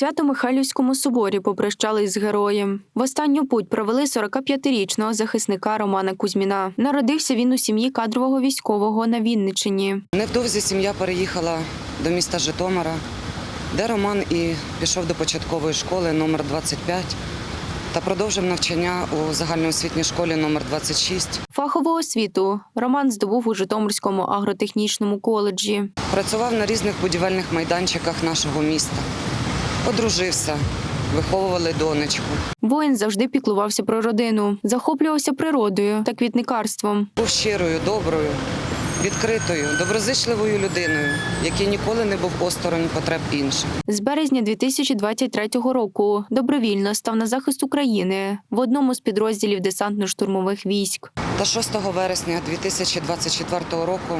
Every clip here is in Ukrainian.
Свято-Михайлівському соборі попрощались з героєм. В останню путь провели 45-річного захисника Романа Кузьміна. Народився він у сім'ї кадрового військового на Вінниччині. Невдовзі сім'я переїхала до міста Житомира, де Роман і пішов до початкової школи номер 25 та продовжив навчання у загальноосвітній школі номер 26. Фахову освіту Роман здобув у Житомирському агротехнічному коледжі. Працював на різних будівельних майданчиках нашого міста. Одружився, виховували донечку. Воїн завжди піклувався про родину, захоплювався природою та квітникарством. Був щирою, доброю, відкритою, доброзичливою людиною, який ніколи не був осторонь потреб інших. З березня 2023 року добровільно став на захист України в одному з підрозділів десантно-штурмових військ. Та 6 вересня 2024 року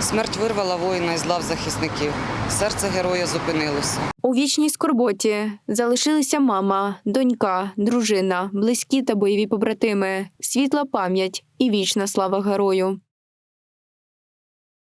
смерть вирвала воїна із лав захисників. Серце героя зупинилося. У вічній скорботі залишилися мама, донька, дружина, близькі та бойові побратими, світла пам'ять і вічна слава герою.